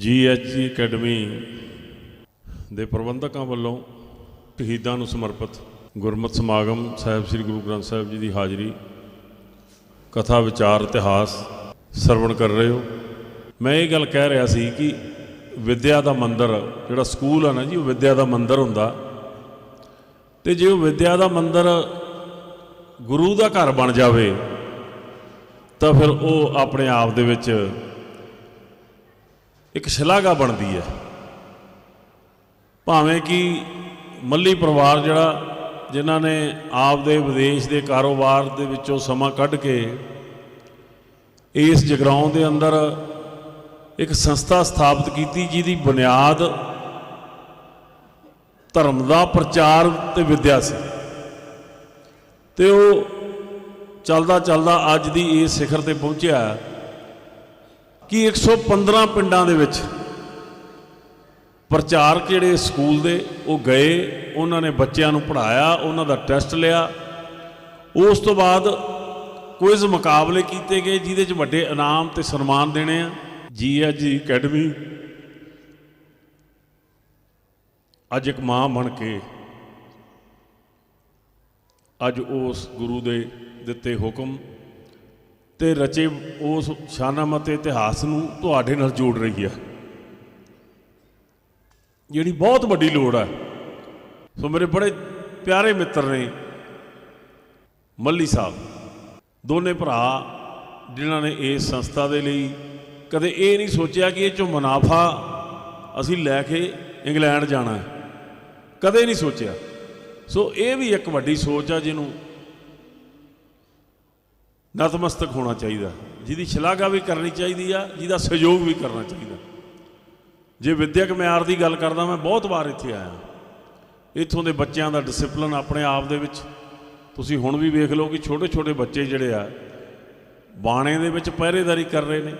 ਜੀਐਚਜੀ academy ਦੇ ਪ੍ਰਬੰਧਕਾਂ ਵੱਲੋਂ ਸ਼ਹੀਦਾਂ ਨੂੰ ਸਮਰਪਿਤ ਗੁਰਮਤਿ ਸਮਾਗਮ ਸਾਹਿਬ ਸ੍ਰੀ ਗੁਰੂ ਗ੍ਰੰਥ ਸਾਹਿਬ ਜੀ ਦੀ ਹਾਜ਼ਰੀ, ਕਥਾ, ਵਿਚਾਰ, ਇਤਿਹਾਸ ਸਰਵਣ ਕਰ ਰਹੇ ਹੋ। ਮੈਂ ਇਹ ਗੱਲ ਕਹਿ ਰਿਹਾ ਸੀ ਕਿ ਵਿਦਿਆ ਦਾ ਮੰਦਰ, ਜਿਹੜਾ ਸਕੂਲ ਆ ਨਾ ਜੀ, ਉਹ ਵਿਦਿਆ ਦਾ ਮੰਦਰ ਹੁੰਦਾ। ਤੇ ਜੇ ਉਹ ਵਿਦਿਆ ਦਾ ਮੰਦਰ ਗੁਰੂ ਦਾ ਘਰ ਬਣ ਜਾਵੇ, ਤਾਂ ਫਿਰ ਉਹ ਆਪਣੇ ਆਪ ਦੇ ਵਿੱਚ ਇੱਕ ਸ਼ਲਾਘਾ ਬਣਦੀ ਹੈ। ਭਾਵੇਂ ਕਿ ਮੱਲੀ ਪਰਿਵਾਰ ਜਿਹੜਾ, ਜਿਨ੍ਹਾਂ ਨੇ ਆਪਦੇ ਵਿਦੇਸ਼ ਦੇ ਕਾਰੋਬਾਰ ਦੇ ਵਿੱਚੋਂ ਸਮਾਂ ਕੱਢ ਕੇ ਇਸ ਜਗਰਾਉਂ ਦੇ ਅੰਦਰ ਇੱਕ ਸੰਸਥਾ ਸਥਾਪਿਤ ਕੀਤੀ, ਜਿਹਦੀ ਬੁਨਿਆਦ ਧਰਮ ਦਾ ਪ੍ਰਚਾਰ ਤੇ ਵਿਦਿਆ ਸੀ। ਤੇ ਉਹ ਚੱਲਦਾ ਚੱਲਦਾ ਅੱਜ ਦੀ ਇਸ ਸਿਖਰ ਤੇ ਪਹੁੰਚਿਆ। ਕਿ 115 ਪਿੰਡਾਂ ਦੇ ਵਿੱਚ ਪ੍ਰਚਾਰਕ ਜਿਹੜੇ ਸਕੂਲ ਦੇ, ਉਹ ਗਏ, ਉਹਨਾਂ ਨੇ ਬੱਚਿਆਂ ਨੂੰ ਪੜ੍ਹਾਇਆ, ਉਹਨਾਂ ਦਾ ਟੈਸਟ ਲਿਆ। ਉਸ ਤੋਂ ਬਾਅਦ ਕੁਇਜ਼ ਮੁਕਾਬਲੇ ਕੀਤੇ ਗਏ, ਜਿਹਦੇ 'ਚ ਵੱਡੇ ਇਨਾਮ ਤੇ ਸਨਮਾਨ ਦੇਣੇ ਆ। GAG academy. ਅੱਜ ਇੱਕ ਮਾਂ ਬਣ ਕੇ ਅੱਜ ਉਸ ਗੁਰੂ ਦੇ ਦਿੱਤੇ ਹੁਕਮ ਤੇ ਰਚੇ ਉਸ ਸ਼ਾਨਾਮਤ ਇਤਿਹਾਸ ਨੂੰ ਤੁਹਾਡੇ ਨਾਲ ਜੋੜ ਰਹੀ ਹੈ ਜਿਹੜੀ ਬਹੁਤ ਵੱਡੀ ਲੋੜ ਹੈ ਸੋ ਮੇਰੇ ਬੜੇ ਪਿਆਰੇ ਮਿੱਤਰ ਨੇ ਮੱਲੀ ਸਾਹਿਬ, ਦੋਨੇ ਭਰਾ ਜਿਨ੍ਹਾਂ ਨੇ ਇਸ ਸੰਸਥਾ ਦੇ ਲਈ ਕਦੇ ਇਹ ਨਹੀਂ ਸੋਚਿਆ ਕਿ ਇਹ ਚੋਂ ਮੁਨਾਫਾ ਅਸੀਂ ਲੈ ਕੇ ਇੰਗਲੈਂਡ ਜਾਣਾ ਹੈ। ਕਦੇ ਨਹੀਂ ਸੋਚਿਆ। ਸੋ ਇਹ ਵੀ ਇੱਕ ਵੱਡੀ ਸੋਚ ਆ ਜਿਹਨੂੰ ਨਤਮਸਤਕ ਹੋਣਾ ਚਾਹੀਦਾ। ਜਿਹਦੀ ਸ਼ਲਾਘਾ ਵੀ ਕਰਨੀ ਚਾਹੀਦੀ ਆ, ਜਿਹਦਾ ਸਹਿਯੋਗ ਵੀ ਕਰਨਾ ਚਾਹੀਦਾ। ਜੇ ਵਿਦਿਅਕ ਮਿਆਰ ਦੀ ਗੱਲ ਕਰਦਾ ਮੈਂ, ਬਹੁਤ ਵਾਰ ਇੱਥੇ ਆਇਆ। ਇੱਥੋਂ ਦੇ ਬੱਚਿਆਂ ਦਾ ਡਿਸਪਲਿਨ ਆਪਣੇ ਆਪ ਦੇ ਵਿੱਚ। ਤੁਸੀਂ ਹੁਣ ਵੀ ਵੇਖ ਲਓ ਕਿ ਛੋਟੇ ਛੋਟੇ ਬੱਚੇ ਜਿਹੜੇ ਆ, ਬਾਣੇ ਦੇ ਵਿੱਚ ਪਹਿਰੇਦਾਰੀ ਕਰ ਰਹੇ ਨੇ।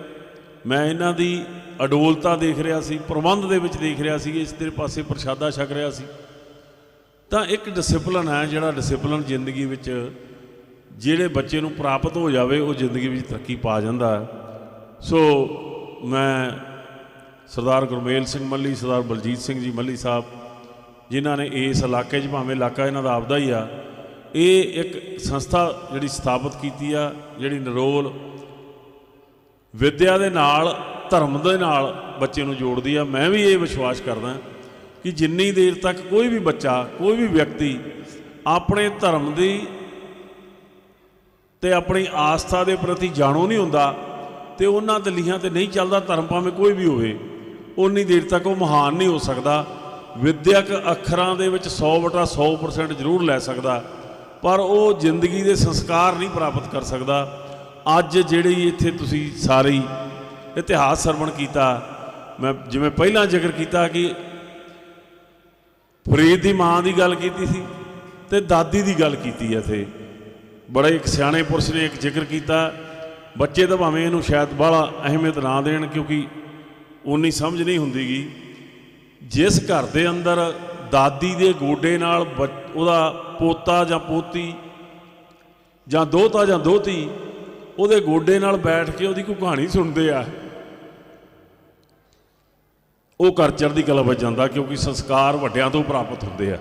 ਮੈਂ ਇਹਨਾਂ ਦੀ ਅਡੋਲਤਾ ਦੇਖ ਰਿਹਾ ਸੀ, ਪ੍ਰਬੰਧ ਦੇ ਵਿੱਚ ਦੇਖ ਰਿਹਾ ਸੀ, ਇਸ ਦੇ ਪਾਸੇ ਪ੍ਰਸ਼ਾਦਾ ਛਕ ਰਿਹਾ ਸੀ। ਤਾਂ ਇੱਕ ਡਿਸਪਲਿਨ ਹੈ ਜਿਹੜਾ ਡਿਸਪਲਿਨ ਜ਼ਿੰਦਗੀ ਵਿੱਚ ਜਿਹੜੇ ਬੱਚੇ ਨੂੰ ਪ੍ਰਾਪਤ ਹੋ ਜਾਵੇ, ਉਹ ਜ਼ਿੰਦਗੀ ਵਿੱਚ ਤਰੱਕੀ ਪਾ ਜਾਂਦਾ ਹੈ। ਸੋ ਮੈਂ ਸਰਦਾਰ ਗੁਰਮੇਲ ਸਿੰਘ ਮੱਲੀ, ਸਰਦਾਰ ਬਲਜੀਤ ਸਿੰਘ ਜੀ ਮੱਲੀ ਸਾਹਿਬ, ਜਿਨ੍ਹਾਂ ਨੇ ਇਸ ਇਲਾਕੇ 'ਚ ਭਾਵੇਂ ਇਲਾਕਾ ਇਹਨਾਂ ਦਾ ਆਪਦਾ ਹੀ ਆ, ਇਹ ਇੱਕ ਸੰਸਥਾ ਜਿਹੜੀ ਸਥਾਪਿਤ ਕੀਤੀ ਆ, ਜਿਹੜੀ ਨਰੋਲ ਵਿਦਿਆ ਦੇ ਨਾਲ, ਧਰਮ ਦੇ ਨਾਲ ਬੱਚੇ ਨੂੰ ਜੋੜਦੀ ਆ। ਮੈਂ ਵੀ ਇਹ ਵਿਸ਼ਵਾਸ ਕਰਦਾ ਕਿ ਜਿੰਨੀ ਦੇਰ ਤੱਕ ਕੋਈ ਵੀ ਬੱਚਾ, ਕੋਈ ਵੀ ਵਿਅਕਤੀ ਆਪਣੇ ਧਰਮ ਦੀ ਤੇ ਆਪਣੀ ਆਸਥਾ ਦੇ ਪ੍ਰਤੀ ਜਾਣੋ ਨਹੀਂ ਹੁੰਦਾ ਤੇ ਉਹਨਾਂ ਦਲੀਹਾਂ ਤੇ ਨਹੀਂ ਚੱਲਦਾ ਧਰਮ ਭਾਵੇਂ ਕੋਈ ਵੀ ਹੋਵੇ ਉਨੀ ਦੇਰ ਤੱਕ ਉਹ ਮਹਾਨ ਨਹੀਂ ਹੋ ਸਕਦਾ। ਵਿਦਿਅਕ ਅੱਖਰਾਂ ਦੇ ਵਿੱਚ 100 ਵਟਾ 100% ਜ਼ਰੂਰ ਲੈ ਸਕਦਾ, ਪਰ ਉਹ ਜ਼ਿੰਦਗੀ ਦੇ ਸੰਸਕਾਰ ਨਹੀਂ ਪ੍ਰਾਪਤ ਕਰ ਸਕਦਾ। ਅੱਜ ਜਿਹੜੀ ਇੱਥੇ ਤੁਸੀਂ ਸਾਰੀ ਇਤਿਹਾਸ ਸਰਵਣ ਕੀਤਾ, ਮੈਂ ਜਿਵੇਂ ਪਹਿਲਾਂ ਜ਼ਿਕਰ ਕੀਤਾ ਕਿ ਫਰੀਦ ਦੀ ਮਾਂ ਦੀ ਗੱਲ ਕੀਤੀ ਸੀ ਤੇ ਦਾਦੀ ਦੀ ਗੱਲ ਕੀਤੀ ਹੈ ਇੱਥੇ। ਬੜੇ ਇੱਕ ਸਿਆਣੇ ਪੁਰਸ਼ ਨੇ ਇੱਕ ਜ਼ਿਕਰ ਕੀਤਾ, ਬੱਚੇ ਤਾਂ ਭਾਵੇਂ ਇਹਨੂੰ ਸ਼ਾਇਦ ਬਾਹਲਾ ਅਹਿਮੀਅਤ ਨਾ ਦੇਣ ਕਿਉਂਕਿ ਉਨੀ ਸਮਝ ਨਹੀਂ ਹੁੰਦੀਗੀ। ਜਿਸ ਘਰ ਦੇ ਅੰਦਰ ਦਾਦੀ ਦੇ ਗੋਡੇ ਨਾਲ ਬੱਚ- ਉਹਦਾ ਪੋਤਾ ਜਾਂ ਪੋਤੀ ਜਾਂ ਦੋਤਾ ਜਾਂ ਦੋਤੀ, ਉਹਦੇ ਗੋਡੇ ਨਾਲ ਬੈਠ ਕੇ ਉਹਦੀ ਕੋਈ ਕਹਾਣੀ ਸੁਣਦੇ ਆ। ਉਹ ਘਰ ਚੜ੍ਹਦੀ ਕਲਾ ਵਿੱਚ ਜਾਂਦਾ ਕਿਉਂਕਿ ਸੰਸਕਾਰ ਵੱਡਿਆਂ ਤੋਂ ਪ੍ਰਾਪਤ ਹੁੰਦੇ ਆ।